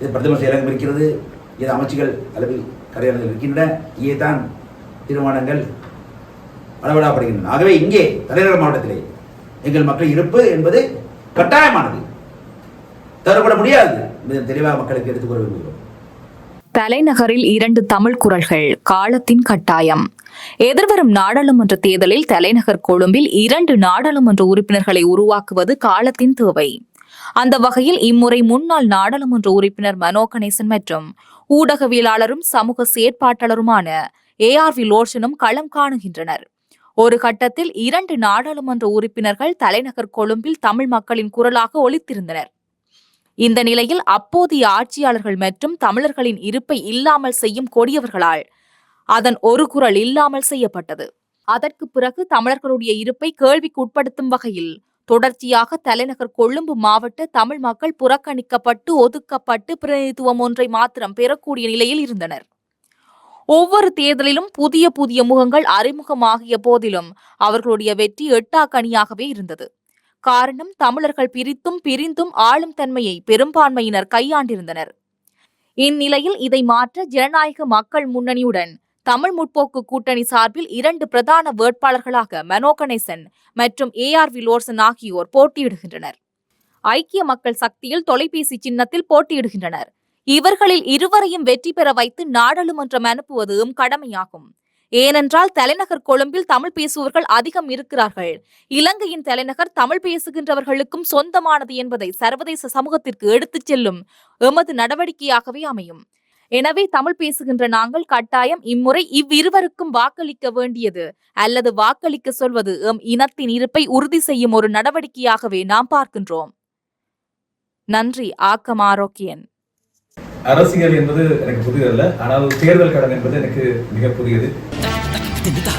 இது பிரதமர் செயலகம் இருக்கிறது. இது அமைச்சுகள் அளவில் கரையாளர்கள் இருக்கின்றன. இங்கே தான் தீர்மானங்கள் அளவிடப்படுகின்றன. ஆகவே இங்கே தலைநகர் மாவட்டத்திலே எங்கள் மக்கள் இருப்பு என்பது கட்டாயமானது. தரப்பட முடியாது. தெளிவாக மக்களுக்கு எடுத்துக் கூற விரும்புகிறோம். தலைநகரில் இரண்டு தமிழ் குரல்கள் காலத்தின் கட்டாயம். எதிர்வரும் நாடாளுமன்ற தேர்தலில் தலைநகர் கொழும்பில் இரண்டு நாடாளுமன்ற உறுப்பினர்களை உருவாக்குவது காலத்தின் தேவை. அந்த வகையில் இம்முறை முன்னாள் நாடாளுமன்ற உறுப்பினர் மனோ கணேசன் மற்றும் ஊடகவியலாளரும் சமூக செயற்பாட்டாளருமான ஏ ஆர் வி லோஷனும் களம் காணுகின்றனர். ஒரு கட்டத்தில் இரண்டு நாடாளுமன்ற உறுப்பினர்கள் தலைநகர் கொழும்பில் தமிழ் மக்களின் குரலாக ஒலித்திருந்தனர். இந்த நிலையில் அப்போதைய ஆட்சியாளர்கள் மற்றும் தமிழர்களின் இருப்பை இல்லாமல் செய்யும் கொடியவர்களால் அதன் ஒரு குரல் இல்லாமல் செய்யப்பட்டது. அதற்கு பிறகு தமிழர்களுடைய இருப்பை கேள்விக்குட்படுத்தும் வகையில் தொடர்ச்சியாக தலைநகர் கொழும்பு மாவட்ட தமிழ் மக்கள் புறக்கணிக்கப்பட்டு ஒதுக்கப்பட்டு பிரதிநிதித்துவம் ஒன்றை மாத்திரம் பெறக்கூடிய நிலையில் இருந்தனர். ஒவ்வொரு தேர்தலிலும் புதிய புதிய முகங்கள் அறிமுகமாகிய போதிலும் அவர்களுடைய வெற்றி எட்டாக்கணியாகவே இருந்தது. காரணம் தமிழர்கள் பிரித்தும் பிரிந்தும் ஆளும் தன்மையை பெரும்பான்மையினர் கையாண்டிருந்தனர். இந்நிலையில் இதை மாற்ற ஜனநாயக மக்கள் முன்னணியுடன் தமிழ் முற்போக்கு கூட்டணி சார்பில் இரண்டு பிரதான வேட்பாளர்களாக மனோ கணேசன் மற்றும் ஏ ஆர் விலோர்சன் ஆகியோர் போட்டியிடுகின்றனர். ஐக்கிய மக்கள் சக்தியில் தொலைபேசி சின்னத்தில் போட்டியிடுகின்றனர். இவர்களில் இருவரையும் வெற்றி பெற வைத்து நாடாளுமன்றம் அனுப்புவதும் கடமையாகும். ஏனென்றால் தலைநகர் கொழும்பில் தமிழ் பேசுபவர்கள் அதிகம் இருக்கிறார்கள். இலங்கையின் தலைநகர் தமிழ் பேசுகின்றவர்களுக்கும் சொந்தமானது என்பதை சர்வதேச சமூகத்திற்கு எடுத்துச் செல்லும் எமது நடவடிக்கையாகவே அமையும். எனவே தமிழ் பேசுகின்ற நாங்கள் கட்டாயம் இம்முறை இவ்விருவருக்கும் வாக்களிக்க வேண்டியது. அல்லது வாக்களிக்க சொல்வது எம் இனத்தின் இருப்பை உறுதி செய்யும் ஒரு நடவடிக்கையாகவே நாம் பார்க்கின்றோம். நன்றி ஆக்கம் ஆரோக்கியன். அரசியல் என்பது எனக்கு புதியதல்ல ஆனால் தேர்தல் கடன் என்பது எனக்கு மிக புதியது. Tidak.